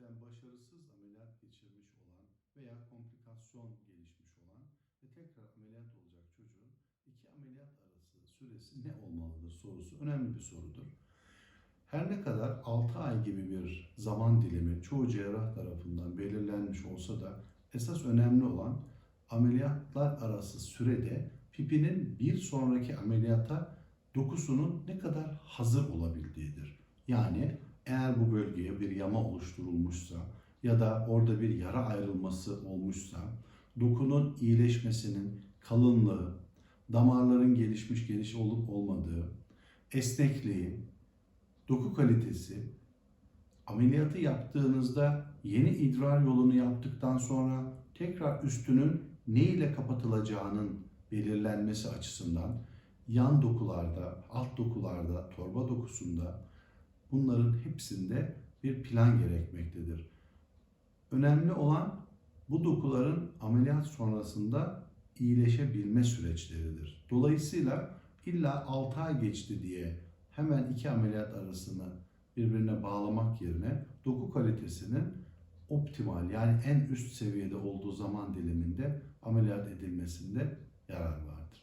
önceden başarısız ameliyat geçirmiş olan veya komplikasyon gelişmiş olan ve tekrar ameliyat olacak çocuğun iki ameliyat arası süresi ne olmalıdır sorusu önemli bir sorudur. Her ne kadar 6 ay gibi bir zaman dilimi çoğu cerrah tarafından belirlenmiş olsa da esas önemli olan ameliyatlar arası sürede pipinin bir sonraki ameliyata dokusunun ne kadar hazır olabildiğidir. Yani eğer bu bölgeye bir yama oluşturulmuşsa ya da orada bir yara ayrılması olmuşsa dokunun iyileşmesinin kalınlığı, damarların gelişmiş geniş olup olmadığı, esnekliği, doku kalitesi, ameliyatı yaptığınızda yeni idrar yolunu yaptıktan sonra tekrar üstünün ne ile kapatılacağının belirlenmesi açısından yan dokularda, alt dokularda, torba dokusunda bunların hepsinde bir plan gerekmektedir. Önemli olan bu dokuların ameliyat sonrasında iyileşebilme süreçleridir. Dolayısıyla illa 6 ay geçti diye hemen iki ameliyat arasını birbirine bağlamak yerine doku kalitesinin optimal yani en üst seviyede olduğu zaman diliminde ameliyat edilmesinde yarar vardır.